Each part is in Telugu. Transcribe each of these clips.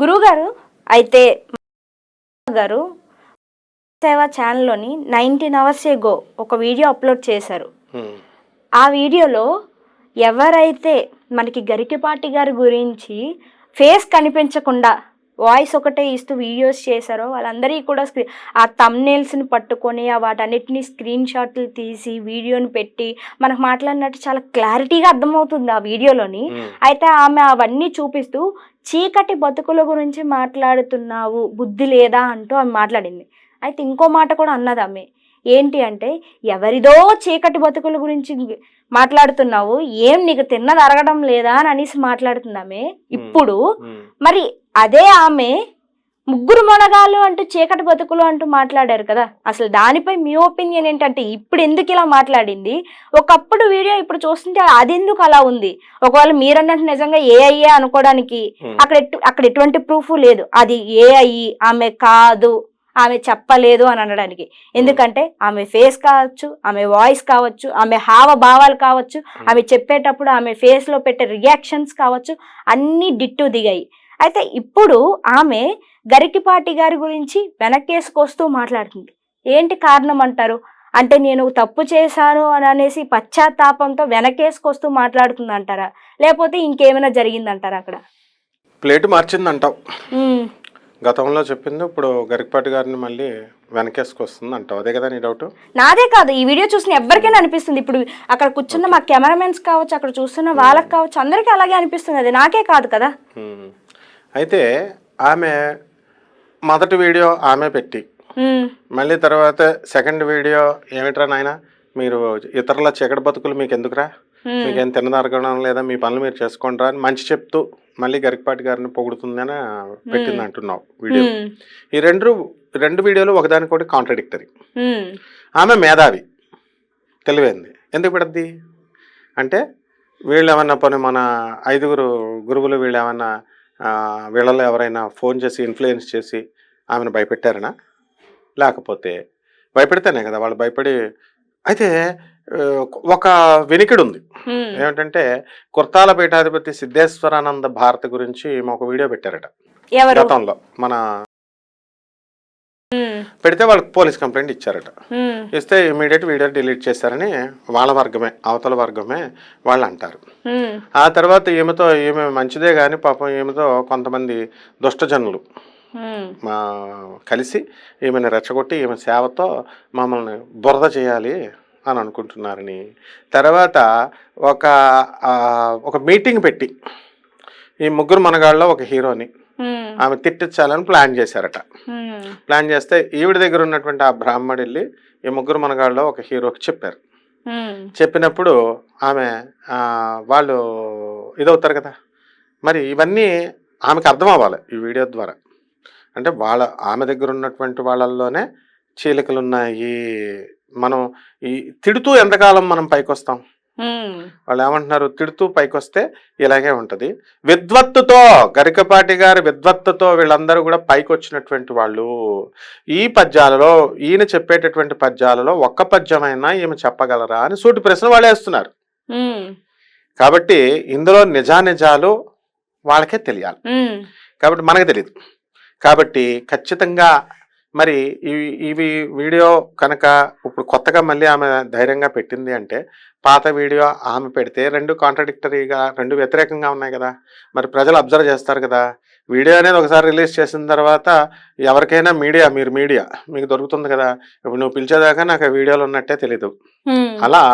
గురువుగారు అయితే గారు సేవ ఛానల్లోని నైన్టీన్ అవర్స్ ఎగో ఒక వీడియో అప్లోడ్ చేశారు. ఆ వీడియోలో ఎవరైతే మనకి గరికిపాటి గారి గురించి ఫేస్ కనిపించకుండా వాయిస్ ఒకటే ఇస్తూ వీడియోస్ చేశారో వాళ్ళందరికీ కూడా స్క్రీ ఆ తమ్నేల్స్ని పట్టుకొని ఆ వాటన్నిటిని స్క్రీన్ షాట్లు తీసి వీడియోని పెట్టి మనకు మాట్లాడినట్టు చాలా క్లారిటీగా అర్థమవుతుంది ఆ వీడియోలోని. అయితే ఆమె అవన్నీ చూపిస్తూ చీకటి బతుకుల గురించి మాట్లాడుతున్నావు బుద్ధి లేదా అంటూ ఆమె మాట్లాడింది. అయితే ఇంకో మాట కూడా అన్నది ఆమె. ఏంటి అంటే ఎవరిదో చీకటి బతుకుల గురించి మాట్లాడుతున్నావు ఏం నీకు తిన్నది అరగడం లేదా అని అనేసి మాట్లాడుతుంది ఆమె ఇప్పుడు. మరి అదే ఆమె ముగ్గురు మొనగాళ్ళు అంటూ చీకటి బతుకులు అంటూ మాట్లాడారు కదా. అసలు దానిపై మీ ఒపీనియన్ ఏంటంటే ఇప్పుడు ఎందుకు ఇలా మాట్లాడింది? ఒకప్పుడు వీడియో ఇప్పుడు చూస్తుంటే అది ఎందుకు అలా ఉంది? ఒకవేళ మీరన్నట్టు నిజంగా ఏ అయ్యే అనుకోవడానికి. అక్కడ అక్కడ ఎటువంటి ప్రూఫ్ లేదు. అది ఏ అయ్యి ఆమె కాదు. ఆమె చెప్పలేదు అని అనడానికి. ఎందుకంటే ఆమె ఫేస్ కావచ్చు ఆమె వాయిస్ కావచ్చు ఆమె హావభావాలు కావచ్చు ఆమె చెప్పేటప్పుడు ఆమె face లో పెట్టే రియాక్షన్స్ కావచ్చు అన్నీ డిట్టు దిగాయి. అయితే ఇప్పుడు ఆమె గరికిపాటి గారి గురించి వెనకేసుకొస్తూ మాట్లాడుతుంది. ఏంటి కారణం అంటారు? అంటే నేను తప్పు చేశాను అని అనేసి పశ్చాత్తాపంతో వెనకేసుకొస్తూ మాట్లాడుతుంది అంటారా? లేకపోతే ఇంకేమైనా జరిగిందంటారా అక్కడ? ప్లేట్ మార్చింది అంటావు ఉమ్, గతంలో చెప్పింది ఇప్పుడు గరికపాటి గారిని మళ్ళీ వెనకేసుకొస్తుంది అంటావు. అదే కదా నీ డౌట్ నాదే కాదు ఈ వీడియో చూసిన ఎవరికైనా అనిపిస్తుంది. ఇప్పుడు అక్కడ కూర్చున్న మా కెమెరామెన్స్ కావచ్చు అక్కడ చూస్తున్న వాళ్ళకి కావచ్చు అందరికీ అలాగే అనిపిస్తుంది. అది నాకే కాదు కదా. అయితే ఆమె మొదటి వీడియో ఆమె పెట్టి మళ్ళీ తర్వాత సెకండ్ వీడియో ఏమిట్రా నాయన? మీరు ఇతరుల చీకటి బతుకులు మీకు ఎందుకురా? మీకేం తినదరగడం లేదా? మీ పనులు మీరు చేసుకోండిరా అని మంచి చెప్తూ మళ్ళీ గరికపాటి గారిని పొగుడుతుందని పెట్టింది అంటున్నావు వీడియో. ఈ రెండు రెండు వీడియోలు ఒకదానికొకటి కాంట్రడిక్టరీ ఆమె మేధావి. తెలివైంది. ఎందుకు పెడద్ది? అంటే వీళ్ళు ఏమన్నా పోనీ మన ఐదుగురు గురువులు వీళ్ళు ఏమన్నా వీళ్ళలో ఎవరైనా ఫోన్ చేసి ఇన్ఫ్లుయెన్స్ చేసి ఆమెను భయపెట్టారనా? లేకపోతే భయపెడితేనే కదా వాళ్ళు భయపడి అయితే ఒక వెనికిడు ఉంది ఏమిటంటే కుర్తాల పీఠాధిపతి సిద్ధేశ్వరానంద భారతి గురించి ఈమె ఒక వీడియో పెట్టారట. గతంలో మన పెడితే వాళ్ళకి పోలీస్ కంప్లైంట్ ఇచ్చారట. ఇస్తే ఇమీడియట్ వీడియో డిలీట్ చేశారని వాళ్ళ వర్గమే అవతల వర్గమే వాళ్ళు అంటారు. ఆ తర్వాత ఈమెతో ఈమె మంచిదే కానీ పాపం ఈమెతో కొంతమంది దుష్టజనులు మా కలిసి ఈమెను రెచ్చగొట్టి ఈమె సేవతో మమ్మల్ని బురద చేయాలి అని అనుకుంటున్నారని. తర్వాత ఒక ఒక మీటింగ్ పెట్టి ఈ ముగ్గురు మనగాళ్ళలో ఒక హీరోని ఆమె తిట్టించాలని ప్లాన్ చేశారట. ప్లాన్ చేస్తే ఈవిడ దగ్గర ఉన్నటువంటి ఆ బ్రాహ్మడు వెళ్ళి ఈ ముగ్గురు మనగాళ్ళలో ఒక హీరోకి చెప్పారు. చెప్పినప్పుడు ఆమె వాళ్ళు ఇదవుతారు కదా. మరి ఇవన్నీ ఆమెకు అర్థం అవ్వాలి ఈ వీడియో ద్వారా. అంటే వాళ్ళ ఆమె దగ్గర ఉన్నటువంటి వాళ్ళల్లోనే చీలికలు ఉన్నాయి మనం ఈ తిడుతూ ఎంతకాలం మనం పైకి వస్తాం ఉమ్, వాళ్ళు ఏమంటున్నారు? తిడుతూ పైకొస్తే ఇలాగే ఉంటుంది. విద్వత్తుతో గరికపాటి గారి విద్వత్తుతో వీళ్ళందరూ కూడా పైకి వచ్చినటువంటి వాళ్ళు ఈ పద్యాలలో ఈయన చెప్పేటటువంటి పద్యాలలో ఒక్క పద్యమైనా ఈమె చెప్పగలరా అని సూటి ప్రశ్న వాళ్ళు వేస్తున్నారు. కాబట్టి ఇందులో నిజానిజాలు వాళ్ళకే తెలియాలి. కాబట్టి మనకు తెలియదు కాబట్టి ఖచ్చితంగా మరి ఇవి ఇవి వీడియో కనుక ఇప్పుడు కొత్తగా మళ్ళీ ఆమె ధైర్యంగా పెట్టింది అంటే పాత వీడియో ఆమె పెడితే రెండు కాంట్రడిక్టరీగా రెండు వ్యతిరేకంగా ఉన్నాయి కదా. మరి ప్రజలు అబ్జర్వ్ చేస్తారు కదా. వీడియో అనేది ఒకసారి రిలీజ్ చేసిన తర్వాత ఎవరికైనా మీడియా మీరు మీడియా మీకు దొరుకుతుంది కదా. ఇప్పుడు నువ్వు పిలిచేదాకా నాకు ఆ వీడియోలు ఉన్నట్టే తెలీదు. అలా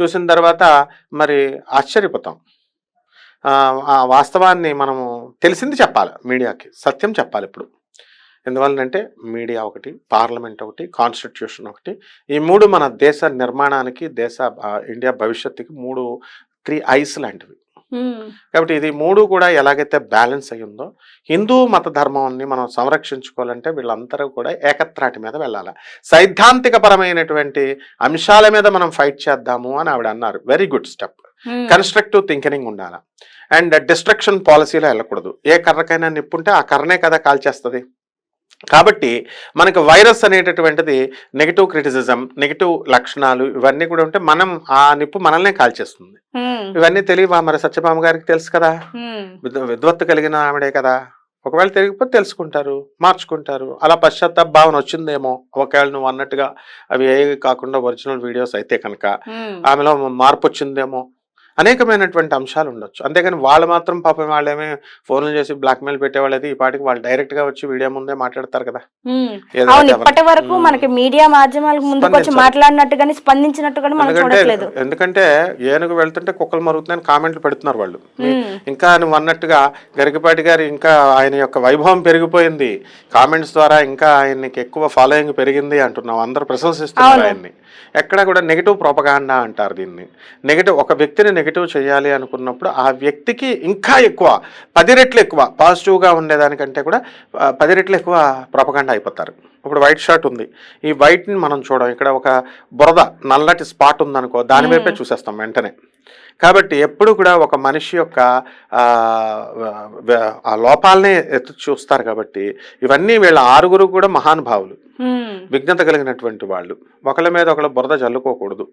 చూసిన తర్వాత మరి ఆశ్చర్యపోతాం. ఆ వాస్తవాన్ని మనము తెలిసింది చెప్పాలి మీడియాకి సత్యం చెప్పాలి ఇప్పుడు. ఎందువల్లనంటే మీడియా ఒకటి పార్లమెంట్ ఒకటి కాన్స్టిట్యూషన్ ఒకటి. ఈ మూడు మన దేశ నిర్మాణానికి దేశ ఇండియా భవిష్యత్తుకి మూడు త్రీ ఐస్ లాంటివి. కాబట్టి ఇది మూడు కూడా ఎలాగైతే బ్యాలెన్స్ అయి ఉందో హిందూ మత ధర్మాన్ని మనం సంరక్షించుకోవాలంటే వీళ్ళందరూ కూడా ఏకత్రాటి మీద వెళ్ళాలి. సైద్ధాంతిక పరమైనటువంటి అంశాల మీద మనం ఫైట్ చేద్దాము అని ఆవిడ అన్నారు. Very good step constructive thinking ఉండాలి. అండ్ డిస్ట్రక్షన్ పాలసీలో వెళ్ళకూడదు. ఏ కర్రకైనా నిప్పుంటే ఆ కర్రనే కదా కాల్చేస్తుంది. కాబట్టి మనకి వైరస్ అనేటటువంటిది నెగిటివ్ క్రిటిసిజం నెగిటివ్ లక్షణాలు ఇవన్నీ కూడా ఉంటే మనం ఆ నిప్పు మనల్నే కాల్చేస్తుంది. ఇవన్నీ తెలియవా మరి సత్యభామ గారికి తెలుసు కదా? విద్వత్తు కలిగిన ఆవిడే కదా. ఒకవేళ తిరిగిపోతే తెలుసుకుంటారు మార్చుకుంటారు. అలా పశ్చాత్తాప భావన వచ్చిందేమో ఒకవేళ నువ్వు అన్నట్టుగా అవి ఏ కాకుండా ఒరిజినల్ వీడియోస్ అయితే కనుక. ఆమెలో మార్పు వచ్చిందేమో అనేకమైనటువంటి అంశాలు ఉండొచ్చు. అంతేగాని వాళ్ళు మాత్రం పాపం వాళ్ళేమే ఫోన్లు చేసి బ్లాక్మెయిల్ పెట్టేవాళ్ళది ఈ పాటికి వాళ్ళు డైరెక్ట్గా వచ్చి వీడియో ముందే మాట్లాడతారు కదా. ఇప్పటి వరకు. మనకి మీడియా మాధ్యమాలకు ముందుకు వచ్చి. మాట్లాడినట్టు కానీ స్పందించినట్టు కానీ మనం ఎందుకంటే చూడట్లేదు. ఎందుకంటే ఏనుగు వెళ్తుంటే కుక్కలు మరుగుతున్నాయని కామెంట్లు పెడుతున్నారు వాళ్ళు. ఇంకా నువ్వు అన్నట్టుగా గరికపాటి గారు ఇంకా ఆయన యొక్క వైభవం పెరిగిపోయింది. కామెంట్స్ ద్వారా ఇంకా ఆయనకి ఎక్కువ ఫాలోయింగ్ పెరిగింది అంటున్నావు. అందరూ ప్రశంసిస్తున్నారు. ఆయన్ని. ఎక్కడ కూడా నెగిటివ్ ప్రోపగాండా అంటారు దీన్ని. నెగిటివ్ ఒక వ్యక్తిని నెగిటివ్ చేయాలి అనుకున్నప్పుడు ఆ వ్యక్తికి ఇంకా ఎక్కువ పది రెట్లు ఎక్కువ పాజిటివ్గా ఉండేదానికంటే కూడా పది రెట్లు ఎక్కువ ప్రోపగాండా అయిపోతారు. ఇప్పుడు వైట్ షర్ట్ ఉంది. ఈ వైట్ని మనం చూడం. ఇక్కడ ఒక బురద నల్లటి స్పాట్ ఉందనుకో దాని వైపే. చూసేస్తాం వెంటనే. కాబట్టి ఎప్పుడు కూడా ఒక మనిషి యొక్క ఆ, లోపాలనే ఎత్తు చూస్తారు కాబట్టి ఇవన్నీ వీళ్ళ ఆరుగురు కూడా మహానుభావులు. విఘ్నత కలిగినటువంటి వాళ్ళు. ఒకళ్ళ మీద ఒకళ్ళ బురద జల్లుకోకూడదు.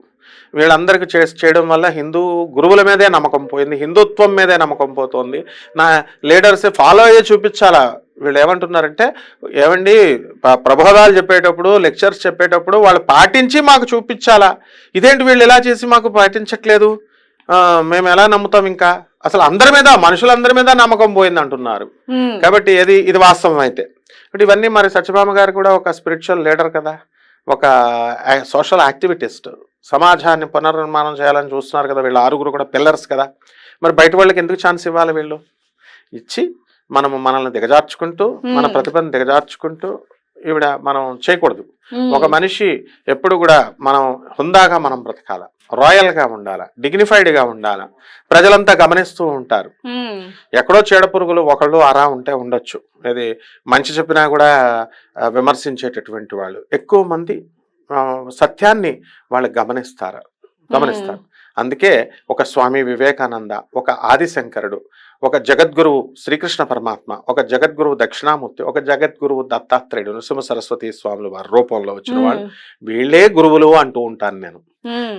వీళ్ళందరికీ చే చేయడం వల్ల హిందూ గురువుల మీదే నమ్మకం పోయింది హిందుత్వం మీదే నమ్మకం పోతుంది. నా లీడర్స్ ఫాలో అయ్యే చూపించాలా? వీళ్ళు ఏమంటున్నారంటే ఏమండి ప్రబోధాలు చెప్పేటప్పుడు లెక్చర్స్ చెప్పేటప్పుడు వాళ్ళు పాటించి మాకు చూపించాలా? ఇదేంటి వీళ్ళు ఇలా చేసి మాకు పాటించట్లేదు? మేము ఎలా నమ్ముతాం ఇంకా? అసలు అందరి మీద మనుషులందరి మీద నమ్మకం పోయింది అంటున్నారు. కాబట్టి ఇది ఇది వాస్తవం అయితే. ఇప్పుడు ఇవన్నీ మరి సత్యభామ గారు కూడా ఒక స్పిరిచువల్ లీడర్ కదా ఒక సోషల్ యాక్టివిటిస్ట్ సమాజాన్ని పునర్నిర్మాణం చేయాలని చూస్తున్నారు కదా వీళ్ళు ఆరుగురు కూడా పిల్లర్స్ కదా. మరి బయట వాళ్ళకి ఎందుకు ఛాన్స్ ఇవ్వాలి వీళ్ళు? ఇచ్చి మనము మనల్ని దిగజార్చుకుంటూ మన. ప్రతిభను దిగజార్చుకుంటూ ఈవిడ మనం చేయకూడదు. ఒక మనిషి ఎప్పుడు కూడా మనం హుందాగా మనం బ్రతకాల. రాయల్గా ఉండాల డిగ్నిఫైడ్గా ఉండాల. ప్రజలంతా గమనిస్తూ ఉంటారు. ఎక్కడో చీడ పురుగులు ఒకళ్ళు అరా ఉంటే ఉండొచ్చు. ఇది మంచి చెప్పినా కూడా విమర్శించేటటువంటి వాళ్ళు. ఎక్కువ మంది సత్యాన్ని వాళ్ళు గమనిస్తారు గమనిస్తారు. అందుకే ఒక స్వామి వివేకానంద ఒక ఆదిశంకరుడు ఒక జగద్గురువు శ్రీకృష్ణ పరమాత్మ ఒక జగద్గురువు దక్షిణామూర్తి ఒక జగద్గురువు దత్తాత్రేయుడు నృసింహ సరస్వతి స్వాములు వారి రూపంలో వచ్చిన వాళ్ళు వీళ్ళే గురువులు అంటూ ఉంటాను నేను.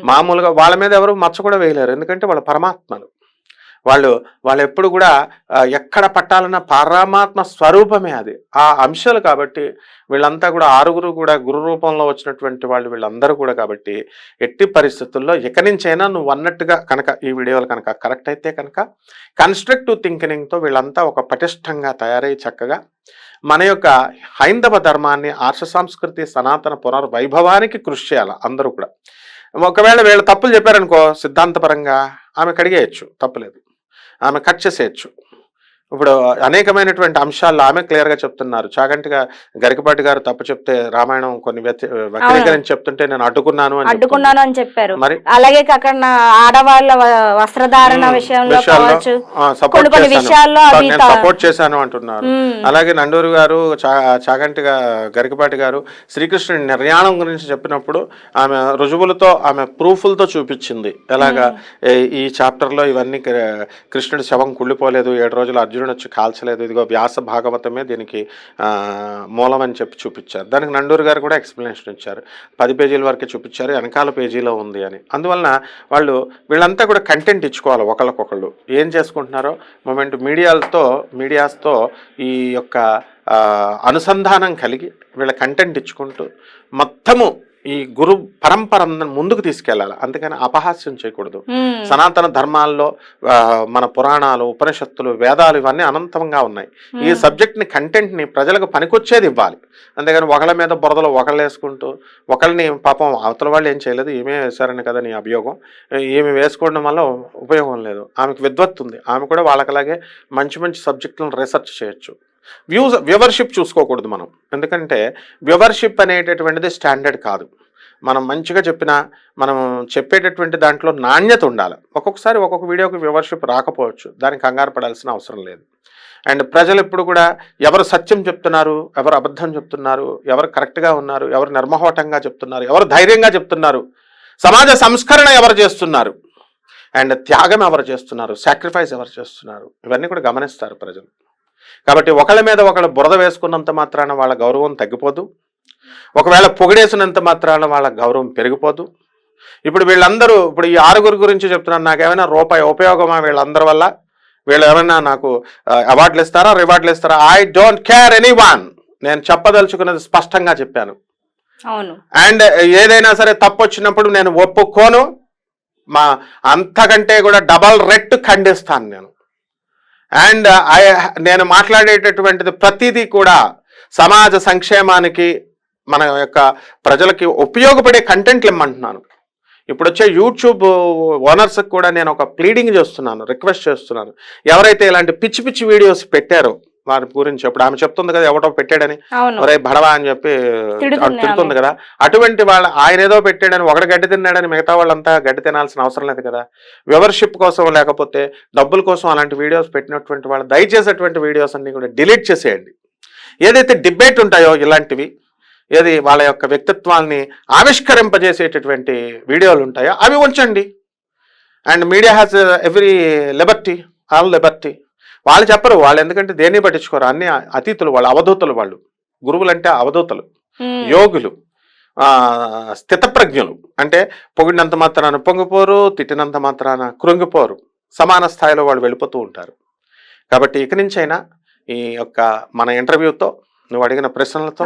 మామూలుగా వాళ్ళ మీద ఎవరు మచ్చ కూడా వేయలేరు. ఎందుకంటే వాళ్ళు పరమాత్మలు. వాళ్ళు వాళ్ళు ఎప్పుడు కూడా ఎక్కడ పట్టాలన్న పరమాత్మ స్వరూపమే అది. ఆ అంశాలు కాబట్టి వీళ్ళంతా కూడా ఆరుగురు కూడా గురు రూపంలో వచ్చినటువంటి వాళ్ళు వీళ్ళందరూ కూడా కాబట్టి ఎట్టి పరిస్థితుల్లో ఎక్కడి నుంచైనా నువ్వు అన్నట్టుగా కనుక ఈ వీడియోలు కనుక కరెక్ట్ అయితే కనుక కన్స్ట్రక్టివ్ థింకింగ్తో వీళ్ళంతా ఒక పటిష్టంగా తయారై చక్కగా మన యొక్క హైందవ ధర్మాన్ని ఆర్ష సంస్కృతి సనాతన పునర్వైభవానికి కృషి చేయాలి అందరూ కూడా. ఒకవేళ వీళ్ళు తప్పులు చెప్పారనుకో సిద్ధాంతపరంగా ఆమె కడిగేయచ్చు తప్పులేదు. ఆమె కట్ చేసేయచ్చు. ఇప్పుడు అనేకమైనటువంటి అంశాల్లో ఆమె క్లియర్గా చెప్తున్నారు. చాగంటిగా గరికపాటి గారు తప్పు చెప్తే రామాయణం కొన్ని వ్యతిరేకరించి చెప్తుంటే నేను అడ్డుకున్నాను అని అడ్డుకున్నాను అని చెప్పారు. మరి? అలాగే కాకుండా ఆడవాళ్ళ వస్త్రధారణ విషయంలో విషయాల్లో, కొన్ని సపోర్ట్ చేశాను. అంటున్నారు. అలాగే నండూరు గారు చాగంటిగా గరికపాటి గారు శ్రీకృష్ణుడి నిర్యాణం గురించి చెప్పినప్పుడు ఆమె రుజువులతో ఆమె ప్రూఫ్లతో చూపించింది. ఎలాగా ఈ చాప్టర్లో ఇవన్నీ కృ- కృష్ణుడి శవం కుళ్ళిపోలేదు ఏడు రోజులు అర్జునుడు వచ్చి కాల్చలేదు. ఇదిగో వ్యాస భాగవతమే దీనికి మూలమని మూలం అని చెప్పి చూపించారు. దానికి నండూరు గారు కూడా ఎక్స్ప్లెనేషన్ ఇచ్చారు. పది పేజీల వరకే చూపించారు. వెనకాల పేజీలో ఉంది అని. అందువలన వాళ్ళు వీళ్ళంతా కూడా కంటెంట్ ఇచ్చుకోవాలి ఒకళ్ళకొకళ్ళు. ఏం చేసుకుంటున్నారో మొమెంట్ మీడియాలతో మీడియాస్తో ఈ యొక్క అనుసంధానం కలిగి వీళ్ళ కంటెంట్ ఇచ్చుకుంటూ మొత్తము ఈ గురు పరంపర ముందుకు తీసుకెళ్ళాలి. అందుకని అపహాస్యం చేయకూడదు. సనాతన ధర్మాల్లో మన పురాణాలు ఉపనిషత్తులు వేదాలు ఇవన్నీ అనంతంగా ఉన్నాయి. ఈ ఉమ్. సబ్జెక్ట్ని కంటెంట్ని ప్రజలకు పనికొచ్చేది ఇవ్వాలి. అంతేగాని ఒకళ్ళ మీద బురదలు ఒకళ్ళు వేసుకుంటూ ఒకళ్ళని పాపం అవతల వాళ్ళు ఏం చేయలేదు ఏమే వేశారని కదా నీ అభియోగం. ఏమి వేసుకోవడం వల్ల ఉపయోగం లేదు. ఆమెకు విద్వత్తు ఉంది ఆమె కూడా వాళ్ళకలాగే మంచి మంచి సబ్జెక్టులను రీసెర్చ్ చేయొచ్చు. వ్యూస్ వ్యూవర్షిప్ చూసుకోకూడదు మనం. ఎందుకంటే వ్యూవర్షిప్ అనేటటువంటిది స్టాండర్డ్ కాదు. మనం మంచిగా చెప్పినా మనం చెప్పేటటువంటి దాంట్లో నాణ్యత ఉండాలి. ఒక్కొక్కసారి ఒక్కొక్క వీడియోకి వ్యూవర్షిప్ రాకపోవచ్చు. దానికి కంగారు పడాల్సిన అవసరం లేదు. అండ్ ప్రజలు ఎప్పుడు కూడా ఎవరు సత్యం చెప్తున్నారు ఎవరు అబద్ధం చెప్తున్నారు ఎవరు కరెక్ట్గా ఉన్నారు ఎవరు నిర్మహోటంగా చెప్తున్నారు ఎవరు ధైర్యంగా చెప్తున్నారు సమాజ సంస్కరణ ఎవరు చేస్తున్నారు అండ్ త్యాగం ఎవరు చేస్తున్నారు సాక్రిఫైస్ ఎవరు చేస్తున్నారు ఇవన్నీ కూడా గమనిస్తారు ప్రజలు. కాబట్టి ఒకళ్ళ మీద ఒకళ్ళు బురద వేసుకున్నంత మాత్రాన వాళ్ళ గౌరవం తగ్గిపోదు. ఒకవేళ పొగిడేసినంత మాత్రాన వాళ్ళ గౌరవం పెరిగిపోదు. ఇప్పుడు వీళ్ళందరూ ఇప్పుడు ఈ ఆరుగురు గురించి చెప్తున్నాను. నాకేమైనా రూపాయి ఉపయోగమా వీళ్ళందరి వల్ల? వీళ్ళు ఏమైనా నాకు అవార్డులు ఇస్తారా రివార్డులు ఇస్తారా? I don't care anyone నేను చెప్పదలుచుకున్నది స్పష్టంగా చెప్పాను. అవును. అండ్ ఏదైనా సరే తప్పు వచ్చినప్పుడు నేను ఒప్పుకోను. మా అంతకంటే కూడా డబల్ రెట్ ఖండిస్తాను నేను. అండ్ uh, ఐ నేను మాట్లాడేటటువంటిది ప్రతిదీ కూడా సమాజ సంక్షేమానికి మన యొక్క ప్రజలకి ఉపయోగపడే కంటెంట్లు ఇమ్మంటున్నాను. ఇప్పుడు వచ్చే యూట్యూబ్ ఓనర్స్కి కూడా నేను ఒక ప్లీడింగ్ చేస్తున్నాను రిక్వెస్ట్ చేస్తున్నాను. ఎవరైతే ఇలాంటి పిచ్చి పిచ్చి వీడియోస్ పెట్టారో వారి గురించి ఇప్పుడు ఆమె చెప్తుంది కదా ఎవటో పెట్టాడని. ఒరే భడవా అని చెప్పి తిడుతుంది. కదా. అటువంటి వాళ్ళ ఆయన ఏదో పెట్టాడని ఒకడు గడ్డి తిన్నాడని మిగతా వాళ్ళంతా గడ్డి తినాల్సిన అవసరం లేదు కదా. వ్యూవర్షిప్ కోసం లేకపోతే డబ్బుల కోసం అలాంటి వీడియోస్ పెట్టినటువంటి వాళ్ళు దయచేసి అటువంటి వీడియోస్ అన్ని కూడా డిలీట్ చేసేయండి. ఏదైతే డిబేట్ ఉంటాయో ఇలాంటివి ఏది వాళ్ళ యొక్క వ్యక్తిత్వాల్ని ఆవిష్కరింపజేసేటటువంటి వీడియోలు ఉంటాయో అవి ఉంచండి. And media has every liberty all liberty. వాళ్ళు చెప్పరు వాళ్ళు ఎందుకంటే దేన్ని పట్టించుకోరు? అన్ని అతీతులు వాళ్ళు అవధూతలు వాళ్ళు. గురువులు అంటే అవధూతలు. యోగులు ఆ స్థితప్రజ్ఞులు. అంటే పొగిడినంత మాత్రాన పొంగిపోరు తిట్టినంత మాత్రాన కృంగిపోరు. సమాన స్థాయిలో వాళ్ళు వెళ్ళిపోతూ ఉంటారు. కాబట్టి ఇక నుంచైనా ఈ యొక్క మన ఇంటర్వ్యూతో నువ్వు అడిగిన ప్రశ్నలతో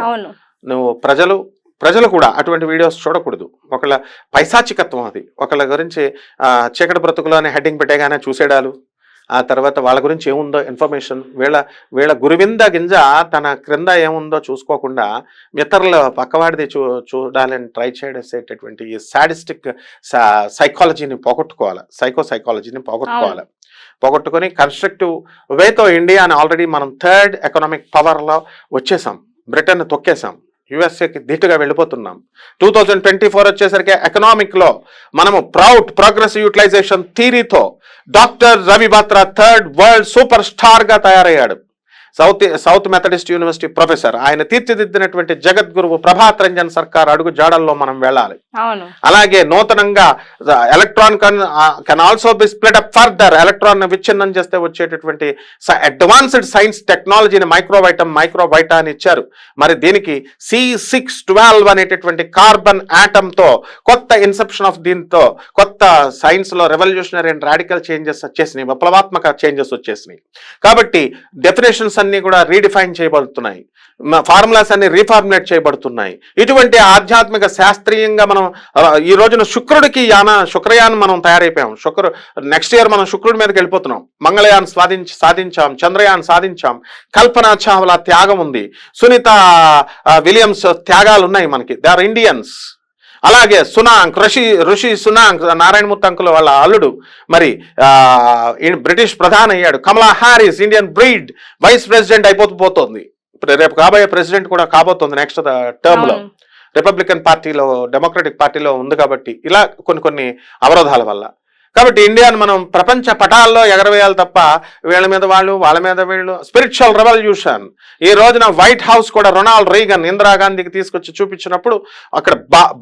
నువ్వు ప్రజలు ప్రజలు కూడా అటువంటి వీడియోస్ చూడకూడదు. ఒకళ్ళ పైశాచికత్వం అది. ఒకళ్ళ గురించి చీకటి బ్రతుకులు అనే హెడ్డింగ్ పెట్టేగానే చూసేడాలు. ఆ తర్వాత వాళ్ళ గురించి ఏముందో ఇన్ఫర్మేషన్ వీళ్ళ వీళ్ళ గురువింద గింజ తన క్రింద ఏముందో చూసుకోకుండా ఇతరుల పక్కవాడిది చూ చూడాలని ట్రై చేసేటటువంటి ఈ సాడిస్టిక్ సైకాలజీని పోగొట్టుకోవాలి. సైకో సైకాలజీని పోగొట్టుకోవాలి. పోగొట్టుకొని కన్స్ట్రక్టివ్ వేతో ఇండియాని ఆల్రెడీ మనం థర్డ్ ఎకనామిక్ పవర్లో వచ్చేసాం. బ్రిటన్ తొక్కేసాం. యుఎస్ఏకి ధీటుగా వెళ్ళిపోతున్నాం. టూ థౌజండ్ ట్వంటీ ఫోర్ వచ్చేసరికి ఎకనామిక్లో మనము proud progress utilisation థీరీతో doctor Ravi Batra third world super స్టార్గా తయారయ్యాడు. South south Methodist university professor. ఆయన తీర్చిదిద్దినటువంటి జగద్గురువు ప్రభాత్ రంజన్ సర్కార్ అడుగు జాడల్లో మనం వెళ్ళాలి. అలాగే నూతనంగా electron can also be split up further electron విచ్ఛిన్నం చేస్తే వచ్చేటటువంటి అడ్వాన్స్డ్ సైన్స్ టెక్నాలజీని మైక్రోవైటమ్ మైక్రోవైటా అని ఇచ్చారు. మరి దీనికి సి సిక్స్ ట్వెల్వ్ అనేటటువంటి కార్బన్తో కొత్త ఇన్సెప్షన్ ఆఫ్ దీంతో కొత్త సైన్స్లో రెవల్యూషనరీ అండ్ రాడికల్ చేంజెస్ వచ్చేసినాయి. విప్లవాత్మక చేంజెస్ వచ్చేసినాయి. కాబట్టి డెఫినేషన్స్ అన్ని కూడా రీడిఫైన్ చేయబడుతున్నాయి. ఫార్ములాస్ అన్ని రీఫార్ములేట్ చేయబడుతున్నాయి. ఇటువంటి ఆధ్యాత్మిక శాస్త్రీయంగా మనం ఈ రోజున శుక్రుడికి యాన శుక్రయాన్ మనం తయారైపోయాం. శుక్ర నెక్స్ట్ ఇయర్ మనం శుక్రుడి మీదకి వెళ్ళిపోతున్నాం. మంగళయాన్ సాధించి సాధించాం చంద్రయాన్ సాధించాం. కల్పనా చావ్లా త్యాగం ఉంది. సునీత విలియమ్స్ త్యాగాలు ఉన్నాయి మనకి. దే ఆర్ ఇండియన్స్ అలాగే సునాంక్ ఋషి ఋషి సునాంక్ నారాయణమూర్తి అంకుల్ వాళ్ళ అల్లుడు మరి బ్రిటిష్ ప్రధాని అయ్యాడు. Kamala Harris Indian breed vice president అయిపోతూ పోతుంది. ఇప్పుడు రేపు కాబోయే ప్రెసిడెంట్ కూడా కాబోతుంది నెక్స్ట్ టర్మ్లో. రిపబ్లికన్ పార్టీలో డెమోక్రటిక్ పార్టీలో ఉంది కాబట్టి ఇలా కొన్ని కొన్ని అవరోధాల వల్ల. కాబట్టి ఇండియాను మనం ప్రపంచ పటాల్లో ఎగరవేయాలి తప్ప వీళ్ళ మీద వాళ్ళు వాళ్ళ మీద వీళ్ళు స్పిరిచువల్ రెవల్యూషన్ ఈ రోజున వైట్ హౌస్ కూడా రొనాల్డ్ రీగన్ ఇందిరాగాంధీకి తీసుకొచ్చి చూపించినప్పుడు అక్కడ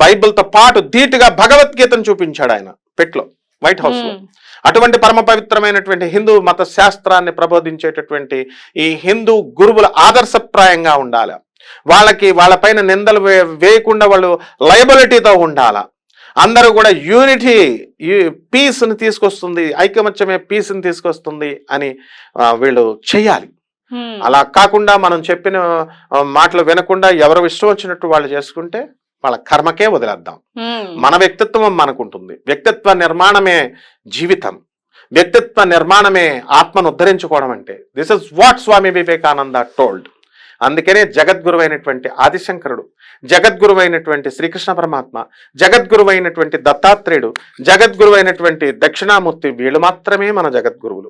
బైబిల్తో పాటు ధీటుగా భగవద్గీతను చూపించాడు ఆయన పెట్లో వైట్ హౌస్లో. ఉమ్. అటువంటి పరమ పవిత్రమైనటువంటి హిందూ మత శాస్త్రాన్ని ప్రబోధించేటటువంటి ఈ హిందూ గురువుల ఆదర్శప్రాయంగా ఉండాలి. వాళ్ళకి వాళ్ళపైన నిందలు వేయకుండా వాళ్ళు లయబిలిటీతో ఉండాల. అందరూ కూడా యూనిటీ పీస్ని తీసుకొస్తుంది ఐకమత్యమే పీస్ని తీసుకొస్తుంది అని వీళ్ళు చేయాలి. అలా కాకుండా మనం చెప్పిన మాటలు వినకుండా ఎవరు ఇష్టం వచ్చినట్టు వాళ్ళు చేసుకుంటే వాళ్ళ కర్మకే వదిలేద్దాం. మన వ్యక్తిత్వం మనకుంటుంది. వ్యక్తిత్వ నిర్మాణమే జీవితం. వ్యక్తిత్వ నిర్మాణమే ఆత్మను ఉద్ధరించుకోవడం అంటే. This is what Swami Vivekananda told. అందుకనే జగద్గురు అయినటువంటి ఆదిశంకరుడు జగద్గురు అయినటువంటి శ్రీకృష్ణ పరమాత్మ జగద్గురు అయినటువంటి దత్తాత్రేయుడు జగద్గురు అయినటువంటి దక్షిణామూర్తి వీళ్ళు మాత్రమే మన జగద్గురువులు.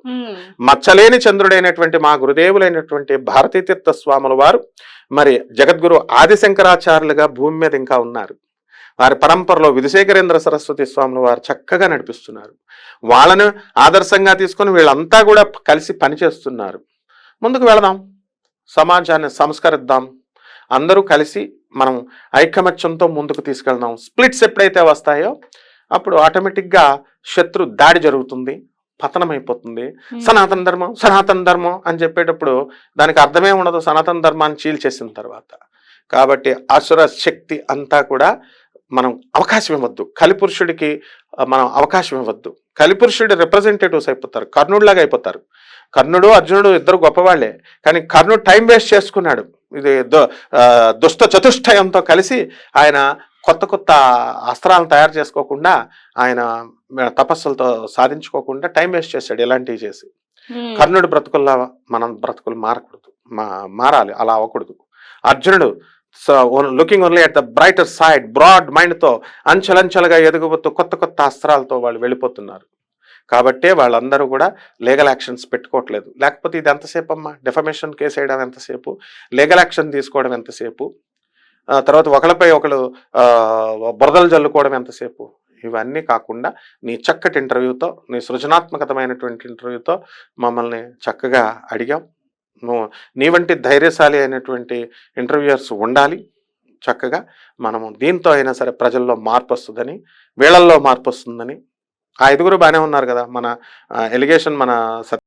మచ్చలేని చంద్రుడైనటువంటి మా గురుదేవులైనటువంటి భారతీతీర్థ స్వాముల వారు మరి జగద్గురు ఆదిశంకరాచార్యులుగా భూమి మీద ఇంకా ఉన్నారు. వారి పరంపరలో విధుశేఖరేంద్ర సరస్వతి స్వాములు వారు చక్కగా నడిపిస్తున్నారు. వాళ్ళను ఆదర్శంగా తీసుకొని వీళ్ళంతా కూడా కలిసి పనిచేస్తున్నారు. ముందుకు వెళదాం. సమాజాన్ని సంస్కరిద్దాం. అందరూ కలిసి మనం ఐకమత్యంతో ముందుకు తీసుకెళ్దాం. స్ప్లిట్స్ ఎప్పుడైతే వస్తాయో అప్పుడు ఆటోమేటిక్గా శత్రు దాడి జరుగుతుంది. పతనమైపోతుంది. ఉమ్. సనాతన ధర్మం సనాతన ధర్మం అని చెప్పేటప్పుడు దానికి అర్థమే ఉండదు. సనాతన ధర్మాన్ని చీల్చేసిన తర్వాత. కాబట్టి అసుర శక్తి అంతా కూడా మనం అవకాశం ఇవ్వద్దు. కలిపురుషుడికి మనం అవకాశం ఇవ్వద్దు. కలిపురుషుడి రిప్రజెంటేటివ్స్ అయిపోతారు. కర్ణుడిలాగా అయిపోతారు. కర్ణుడు అర్జునుడు ఇద్దరు గొప్పవాళ్ళే. కానీ కర్ణుడు టైం వేస్ట్ చేసుకున్నాడు. ఇది దుష్ట చతుష్టయంతో కలిసి ఆయన కొత్త కొత్త అస్త్రాలను తయారు చేసుకోకుండా ఆయన తపస్సులతో సాధించుకోకుండా టైం వేస్ట్ చేశాడు. ఇలాంటివి చేసి. కర్ణుడు బ్రతుకుల్లా మనం బ్రతుకులు మారకూడదు. మా మారాలి. అలా అవ్వకూడదు. అర్జునుడు looking only at the brighter side broad మైండ్తో అంచెలంచెలుగా ఎదుగుతూ కొత్త కొత్త అస్త్రాలతో వాళ్ళు వెళ్ళిపోతున్నారు. కాబట్టే వాళ్ళందరూ కూడా లీగల్ యాక్షన్స్ పెట్టుకోవట్లేదు. లేకపోతే ఇది ఎంతసేపు అమ్మా? డెఫమేషన్ కేసు వేయడం ఎంతసేపు? లీగల్ యాక్షన్ తీసుకోవడం ఎంతసేపు? తర్వాత ఒకరిపై ఒకరు బురదలు జల్లుకోవడం ఎంతసేపు? ఇవన్నీ కాకుండా నీ చక్కటి ఇంటర్వ్యూతో నీ సృజనాత్మకతమైనటువంటి ఇంటర్వ్యూతో మమ్మల్ని చక్కగా అడిగాం. నువ్వు నీ వంటి ధైర్యశాలి అయినటువంటి ఇంటర్వ్యూయర్స్ ఉండాలి చక్కగా. మనము దీంతో అయినా సరే ప్రజల్లో మార్పు వస్తుందని వీళ్ళల్లో మార్పు వస్తుందని. ఆ ఐదుగురు బాగానే ఉన్నారు కదా మన ఎలిగేషన్ మన సత్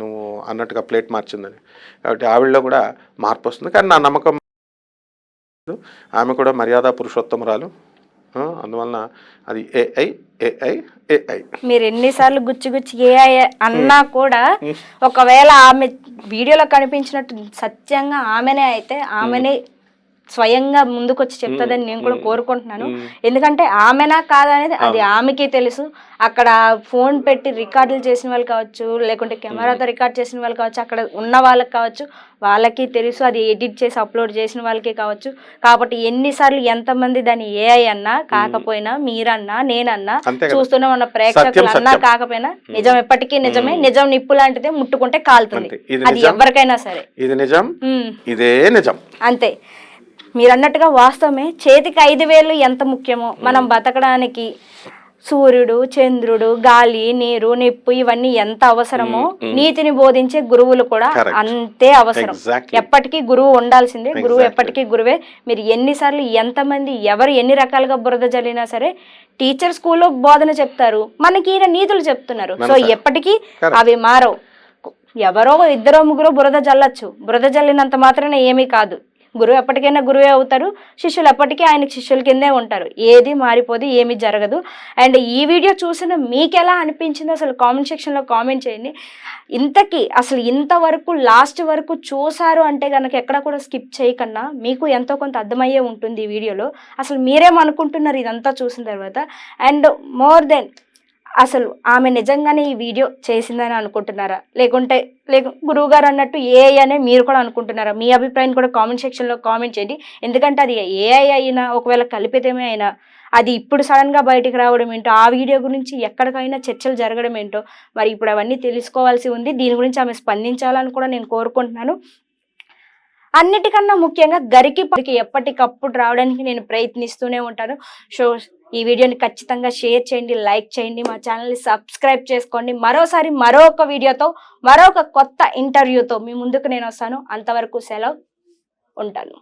నువ్వు అన్నట్టుగా ప్లేట్ మార్చిందని. కాబట్టి ఆవిడలో కూడా మార్పు వస్తుంది. కానీ నా నమ్మకం ఆమె కూడా మర్యాద పురుషోత్తమురాలు. అందువలన అది ఏఐ ఏఐ ఏఐ మీరు ఎన్నిసార్లు గుచ్చి గుచ్చి ఏ అన్నా కూడా. ఒకవేళ ఆమె వీడియోలో కనిపించినట్టు సత్యంగా ఆమెనే అయితే ఆమెనే స్వయంగా ముందుకొచ్చి చెప్తుందని నేను కూడా. కోరుకుంటున్నాను. ఎందుకంటే ఆమెనా కాదనేది అది ఆమెకి తెలుసు. అక్కడ ఫోన్ పెట్టి రికార్డులు చేసిన వాళ్ళు కావచ్చు లేకుంటే కెమెరాతో రికార్డ్ చేసిన వాళ్ళు కావచ్చు అక్కడ ఉన్న వాళ్ళకి కావచ్చు వాళ్ళకి తెలుసు. అది ఎడిట్ చేసి అప్లోడ్ చేసిన వాళ్ళకి కావచ్చు. కాబట్టి ఎన్నిసార్లు ఎంతమంది దాన్ని ఏఐ అన్నా కాకపోయినా మీరన్నా నేనన్నా చూస్తున్న మన ప్రేక్షకులు అన్నా. కాకపోయినా నిజం ఎప్పటికీ నిజమే. నిజం నిప్పు లాంటిదే ముట్టుకుంటే కాలుతుంది. అది ఎవరికైనా సరే. ఇది నిజం. ఇదే నిజం. అంతే. మీరు అన్నట్టుగా వాస్తవమే. చేతికి ఐదు వేలు ఎంత ముఖ్యమో? మనం బతకడానికి సూర్యుడు చంద్రుడు గాలి నీరు నిప్పు ఇవన్నీ ఎంత అవసరమో. నీతిని బోధించే గురువులు కూడా. అంతే అవసరం. ఎప్పటికీ గురువు ఉండాల్సిందే. గురువు. ఎప్పటికీ గురువే. మీరు ఎన్నిసార్లు ఎంతమంది ఎవరు ఎన్ని రకాలుగా బురద జల్లినా సరే టీచర్ స్కూల్లో బోధన చెప్తారు. మనకి ఈయన నీతులు చెప్తున్నారు. సో. ఎప్పటికీ. అవి మారవు. ఎవరో ఇద్దరో ముగ్గురో బురద జల్లచ్చు. బురద జల్లినంత మాత్రాన ఏమీ కాదు. గురువు ఎప్పటికైనా గురువే అవుతారు. శిష్యులు ఎప్పటికీ ఆయన శిష్యుల కిందే ఉంటారు. ఏది మారిపోదు ఏమీ జరగదు. అండ్ ఈ వీడియో చూసిన మీకు ఎలా అనిపించిందో అసలు కామెంట్ సెక్షన్లో కామెంట్ చేయండి. ఇంతకీ అసలు ఇంతవరకు లాస్ట్ వరకు చూసారు అంటే కనుక ఎక్కడ కూడా స్కిప్ చేయకుండా మీకు ఎంతో కొంత అర్థమయ్యే ఉంటుంది ఈ వీడియోలో. అసలు మీరేమనుకుంటున్నారు ఇదంతా చూసిన తర్వాత? అండ్ మోర్ దెన్ అసలు ఆమె నిజంగానే ఈ వీడియో చేసిందని అనుకుంటున్నారా? లేకుంటే లేక గురువు గారు అన్నట్టు ఏఐ అనే మీరు కూడా అనుకుంటున్నారా? మీ అభిప్రాయం కూడా కామెంట్ సెక్షన్లో కామెంట్ చేయండి. ఎందుకంటే అది ఏఐ అయినా ఒకవేళ కల్పితమే అయినా అది ఇప్పుడు సడన్గా బయటికి రావడం ఏంటో ఆ వీడియో గురించి ఎక్కడికైనా చర్చలు జరగడం ఏంటో మరి ఇప్పుడు అవన్నీ తెలుసుకోవాల్సి ఉంది. దీని గురించి ఆమె స్పందించాలని కూడా నేను కోరుకుంటున్నాను. అన్నిటికన్నా ముఖ్యంగా గరికి పరికి ఎప్పటికప్పుడు రావడానికి నేను ప్రయత్నిస్తూనే ఉంటాను. సో ఈ వీడియోని ఖచ్చితంగా షేర్ చేయండి లైక్ చేయండి మా ఛానల్ని సబ్స్క్రైబ్ చేసుకోండి. మరోసారి మరొక వీడియోతో మరొక కొత్త ఇంటర్వ్యూతో మీ ముందుకు నేను వస్తాను. అంతవరకు సెలవు. ఉంటాను.